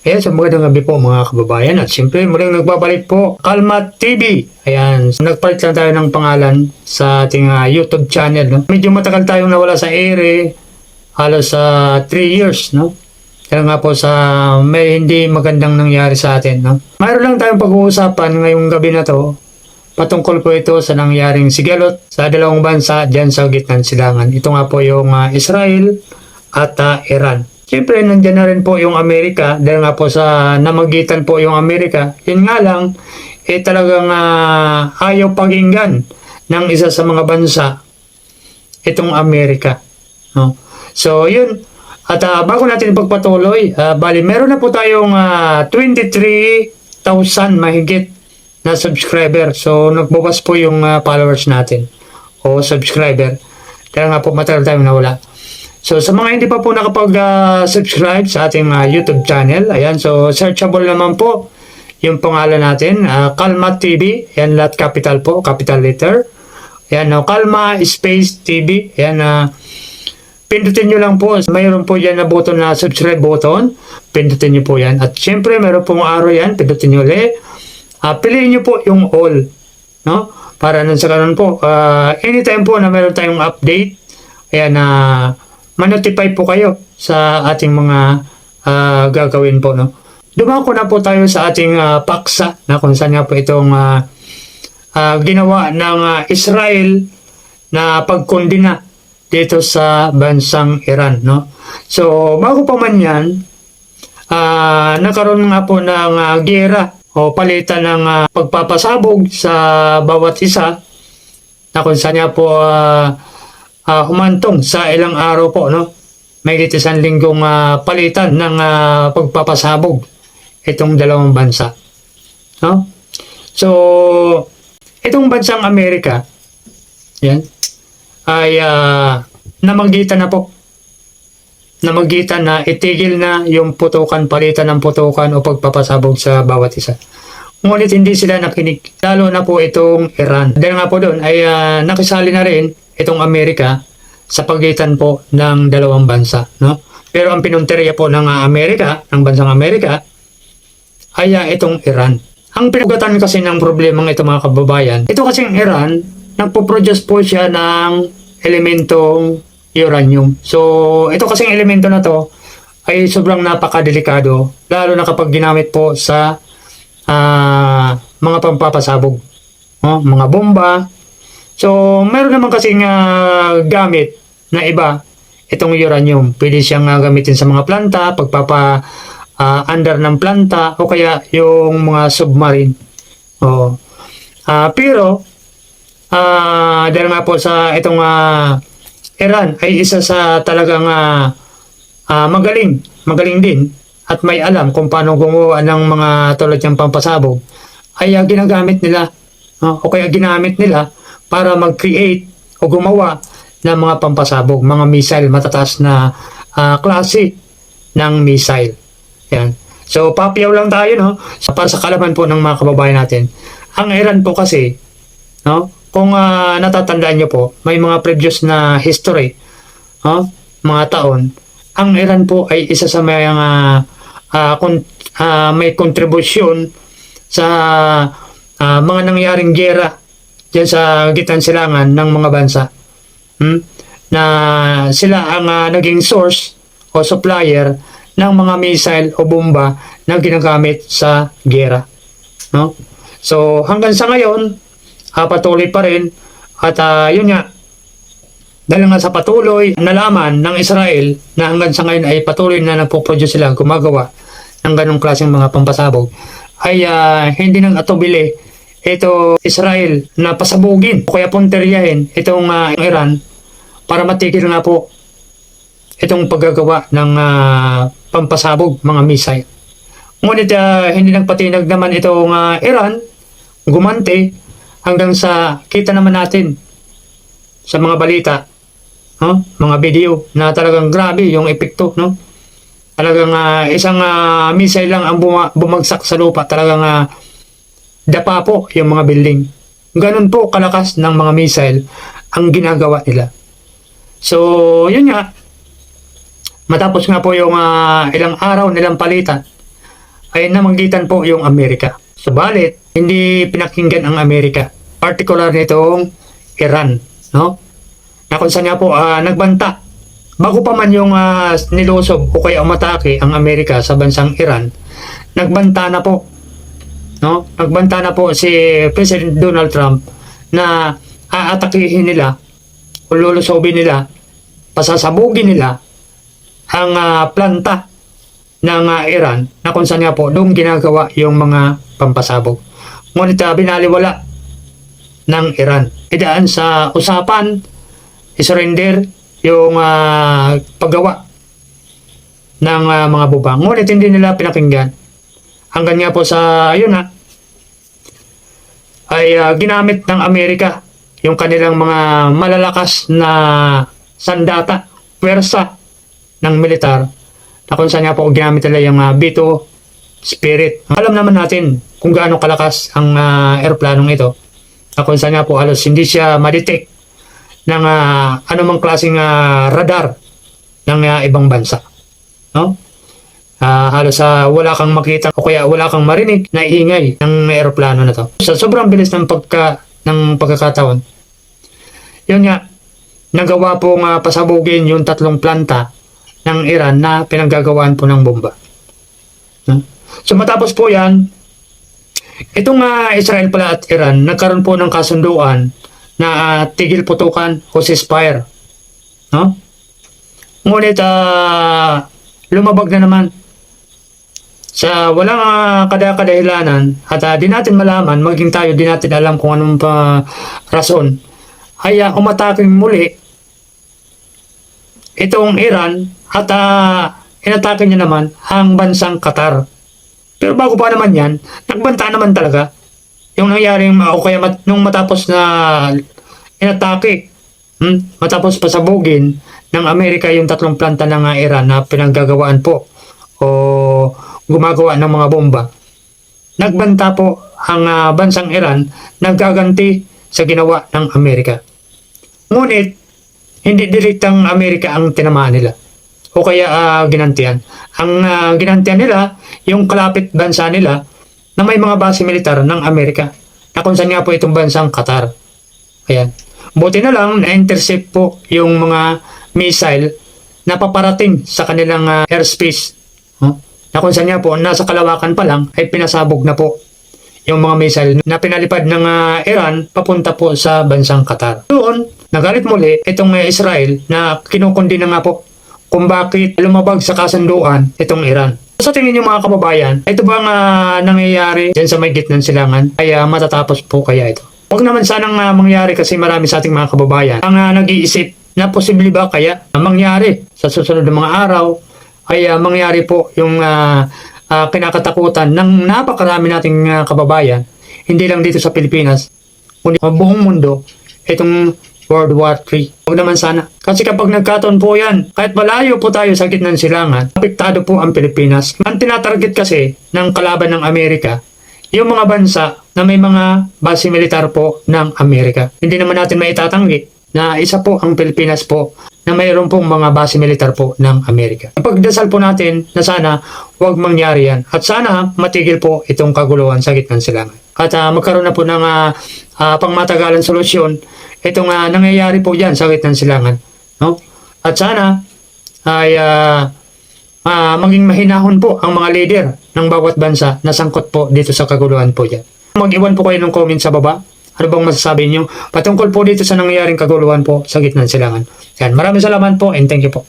Ayan, so magandang gabi po mga kababayan. At siyempre, muling nagbabalik po, Kalma TV. Ayan, nagpalit lang tayo ng pangalan sa ating ah, YouTube channel. No? Medyo matagal tayong nawala sa ere, halos sa 3 years, no? Kaya nga po sa may hindi magandang nangyari sa atin, no? Mayroon lang tayong pag-uusapan ngayong gabi na to. Patungkol po ito sa nangyaring sigalot sa dalawang bansa dyan sa gitnang silangan. Ito nga po yung ah, Israel at ah, Iran. Siyempre, nandyan na rin po yung Amerika dahil nga po sa namagitan po yung Amerika. Yun nga lang, eh talagang ah, ayaw pakinggan ng isa sa mga bansa itong Amerika. No? So, yun. At ah, bago natin pagpatuloy, ah, bali, meron na po tayong ah, 23,000 mahigit na subscriber. So, nagbabas po yung ah, followers natin o subscriber. Kaya nga po matagal tayong nawala. So, sa mga hindi pa po nakapag-subscribe sa ating ah, YouTube channel, ayan, so searchable naman po yung pangalan natin, ah, Kalma TV, ayan, lahat capital po, capital letter. Ayan, no, Kalma Space TV, ayan, na pindutin nyo lang po. Mayroon po yan na button na subscribe button. Pindutin nyo po yan. At syempre, mayroon pong arrow yan. Pindutin nyo ulit. Ah, piliin nyo po yung all. No? Para nang sa ganun po, ah, anytime po na mayroon tayong update, ayan na manotify po kayo sa ating mga ah, gagawin po. No? Dumako na po tayo sa ating ah, paksa na kung saan nga po itong ah, ah, ginawa ng ah, Israel na pagkondina dito sa bansang Iran. No? So, bago pa man yan, ah, nagkaroon nga po ng ah, gera o palitan ng ah, pagpapasabog sa bawat isa na kung saan nga po ah, ah, humantong sa ilang araw po. No? May isang linggong ah, palitan ng ah, pagpapasabog itong dalawang bansa. No? So, itong bansang Amerika, yan, ay ah, namagitan na po. Namagitan na itigil na yung putukan, palitan ng putukan o pagpapasabog sa bawat isa. Ngunit hindi sila nakinig. Lalo na po itong Iran. Dahil nga po doon ay ah, nakisali na rin itong Amerika sa pagitan po ng dalawang bansa. No? Pero ang pinunteriya po ng ah, Amerika, ng bansang Amerika, ay ah, itong Iran. Ang pinagatan kasi ng problema ng ito mga kababayan, ito kasing Iran, nagpo-produce po siya ng elementong uranium. So, ito kasing elemento na to ay sobrang napakadelikado, lalo na kapag ginamit po sa ah, mga pampapasabog. No? Mga bomba. So, meron naman kasing ah, gamit na iba itong uranium. Pwede siyang ah, gamitin sa mga planta, pagpapa ah, under ng planta o kaya yung mga submarine. Oh. Ah, pero ah dahil nga po sa itong ah, Iran ay isa sa talagang ah, ah, magaling, magaling din at may alam kung paano gumawa ng mga tulad ng pampasabog ay ah, ginagamit nila ah, o kaya ginamit nila para mag-create o gumawa ng mga pampasabog, mga missile, matataas na ah, klase ng missile. Yan. So, papiyaw lang tayo, no? So, para sa kalaman po ng mga kababayan natin. Ang Iran po kasi, no? Kung ah, natatandaan nyo po, may mga previous na history, no? mga taon, ang Iran po ay isa sa may, ah, ah, kon- ah, may kontribusyon sa ah, mga nangyaring gera dyan sa gitnang silangan ng mga bansa. Hmm? Na sila ang ah, naging source o supplier ng mga missile o bomba na ginagamit sa gera. No? So hanggang sa ngayon, ah, patuloy pa rin at ah, yun nga, dahil nga sa patuloy nalaman ng Israel na hanggang sa ngayon ay patuloy na nagpo-produce sila, gumagawa ng ganong klaseng mga pampasabog, ay ah, hindi nang atubili ito Israel na pasabugin o kaya punteryahin itong ah, Iran para matigil nga po itong paggagawa ng ah, pampasabog, mga missile. Ngunit ah, hindi nagpatinag naman itong ah, Iran, gumante hanggang sa kita naman natin sa mga balita, no? mga video na talagang grabe yung epekto. No? Talagang ah, isang ah, missile lang ang buma- bumagsak sa lupa. Talagang ah, dapa po yung mga building. Ganun po kalakas ng mga missile ang ginagawa nila. So, yun nga. Matapos nga po yung ah, ilang araw nilang palitan ay namanggitan po yung Amerika. Subalit, hindi pinakinggan ang Amerika. Particular nitong Iran, no? Na kung saan nga po ah, nagbanta. Bago pa man yung ah, nilusob o kaya umatake ang Amerika sa bansang Iran, nagbanta na po. No? Nagbanta na po si President Donald Trump na aatakihin nila o lulusobin nila, pasasabugin nila ang ah, planta ng ah, Iran na kung saan nga po doon ginagawa yung mga pampasabog. Ngunit ah, binaliwala ng Iran. Idaan sa usapan, isurrender yung ah, paggawa ng ah, mga bubang. Ngunit hindi nila pinakinggan. Hanggang nga po sa, ayun na, ay ah, ginamit ng Amerika yung kanilang mga malalakas na sandata, pwersa ng militar na kung saan nga po ginamit nila yung uh, B-2 Spirit. Alam naman natin kung gaano kalakas ang uh, aeroplanong ito na kung saan nga po halos hindi siya madetect ng uh, anumang klaseng ah, radar ng ah, ibang bansa. No? Ah, halos ah, wala kang makita o kaya wala kang marinig na ingay ng eroplano na to. Sa sobrang bilis ng pagka ng pagkakataon. Yun nga, nagawa pong ah, pasabugin yung tatlong planta ng Iran na pinaggagawaan po ng bomba. No? So matapos po yan, itong ah, Israel pala at Iran, nagkaroon po ng kasunduan na ah, tigil putukan o ceasefire. No? Ngunit ah, lumabag na naman sa walang uh, kadakadahilanan at uh, di natin malaman, maging tayo di natin alam kung anong pa rason, ay uh, umataking muli itong Iran at uh, inatake niya naman ang bansang Qatar. Pero bago pa naman yan, nagbanta naman talaga yung nangyari o kaya mat, nung matapos na inatake, hmm, matapos pasabugin ng Amerika yung tatlong planta ng uh, Iran na pinaggagawaan po o gumagawa ng mga bomba. Nagbanta po ang ah, bansang Iran naggaganti sa ginawa ng Amerika. Ngunit, hindi direktang Amerika ang tinamaan nila. O kaya ah, ginantian. Ang ah, ginantian nila, yung kalapit bansa nila na may mga base militar ng Amerika. Na kung saan nga po itong bansang Qatar. Ayan. Buti na lang na-intercept po yung mga missile na paparating sa kanilang ah, airspace. Huh? Na kung saan nga po, nasa kalawakan pa lang, ay pinasabog na po yung mga missile na pinalipad ng ah, Iran papunta po sa bansang Qatar. Doon, nagalit muli itong ah, Israel na kinukundi na nga po kung bakit lumabag sa kasunduan itong Iran. Sa tingin niyo mga kababayan, ito bang ah, nangyayari dyan sa may gitnang silangan? Ay ah, matatapos po kaya ito? Huwag naman sanang ah, mangyari kasi marami sa ating mga kababayan ang ah, nag-iisip na posible ba kaya na mangyari sa susunod na mga araw ay ah, mangyari po yung ah, ah, kinakatakutan ng napakarami nating ah, kababayan, hindi lang dito sa Pilipinas, kundi sa buong mundo, itong World War III. Huwag naman sana. Kasi kapag nagkataon po yan, kahit malayo po tayo sa gitnang silangan, apektado po ang Pilipinas. Ang tinatarget kasi ng kalaban ng Amerika, yung mga bansa na may mga base militar po ng Amerika. Hindi naman natin maitatanggi na isa po ang Pilipinas po na mayroon pong mga base militar po ng Amerika. Pagdasal po natin na sana huwag mangyari yan at sana matigil po itong kaguluhan sa gitnang silangan. At ah, magkaroon na po ng ah, ah, pangmatagalan solusyon itong ah, nangyayari po dyan sa gitnang silangan. No? At sana ay ah, ah, maging mahinahon po ang mga leader ng bawat bansa na sangkot po dito sa kaguluhan po dyan. Mag-iwan po kayo ng comment sa baba. Ano bang masasabi niyo patungkol po dito sa nangyayaring kaguluhan po sa gitna ng silangan? Yan, maraming salamat po and thank you po.